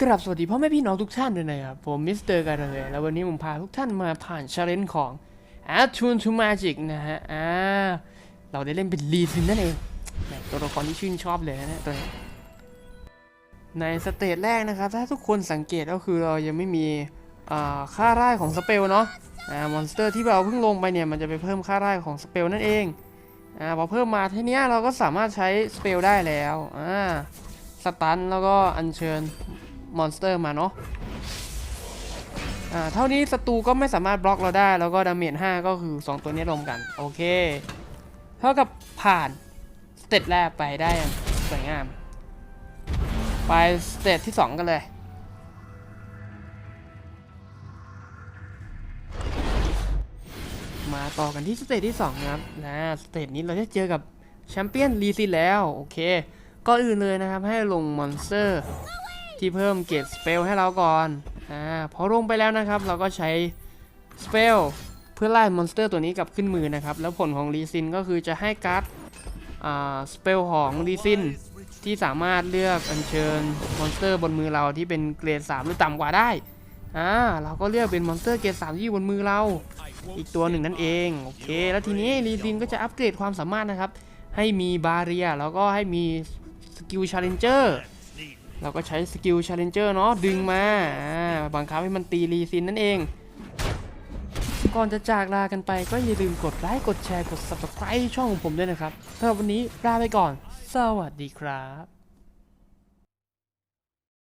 กราบสวัสดีพ่อแม่พี่น้องทุกท่านด้วยนะครับ ผมมิสเตอร์การเลยแล้ววันนี้ผมพาทุกท่านมาผ่านชาเลนจ์ของ a t t u n to Magic นะฮะอ่าเราได้เล่นเป็นลีซินนั่นเองตัวละครที่ชื่นชอบเลยนะตัวนี้ในสเตจแรกนะครับ ถ้าทุกคนสังเกตก็คือเรายังไม่มีอ่าค่าร่ายของสเปลเนาะอ่ามอนสเตอร์ที่เราเพิ่งลงไปเนี่ยมันจะไปเพิ่มค่าร่ายของสเปลนั่นเองอ่าพอเพิ่มมาทีเนี้ยเราก็สามารถใช้สเปลได้แล้วอ่าสตันแล้วก็อัญเชิญ มอนสเตอร์มาเนาะอ่าเท่านี้ศัตรูก็ไม่สามารถบล็อกเราได้ แล้วก็ดาเมจ5ก็คือ 2 ตัวนี้รวมกัน โอเค เท่ากับผ่านสเตจแรกไปได้อย่างสวยงาม ไปสเตจที่ 2 กันเลยมาต่อกันที่สเตจที่2นะครับนะสเตจนี้เราจะเจอกับแชมเปี้ยนลีซินแล้ว โอเคก่อนอื่นเลยนะครับ ให้ลงมอนสเตอร์ ที่เพิ่มเกรดสเปลให้เราก่อนอ่าพอลงไปแล้วนะครับ เราก็ใช้สเปลเพื่อไล่มอนสเตอร์ตัวนี้กลับขึ้นมือนะครับ แล้วผลของลีซินก็คือจะให้การ์ดอ่าสเปลของลีซินที่สามารถเลือกอัญเชิญมอนสเตอร์บนมือเราที่เป็นเกรด 3 หรือต่ำกว่าได้อ่าเราก็เลือกเป็นมอนสเตอร์เกรด3ที่อยู่บนมือเรา อีกตัวหนึ่งนั่นเองโอเค แล้วทีนี้รีซินก็จะอัปเกรดความสามารถนะครับ ให้มีบาเรียแล้วก็ให้มีสกิลชาเลนเจอร์ เราก็ใช้สกิลชาเลนเจอร์เนาะดึงมาบังคับให้มันตีรีซินนั่นเอง ก่อนจะจากลากันไปก็อย่าลืมกดไลค์กดแชร์กด subscribe ช่องของผมด้วยนะครับสำหรับวันนี้ลาไปก่อน สวัสดีครับ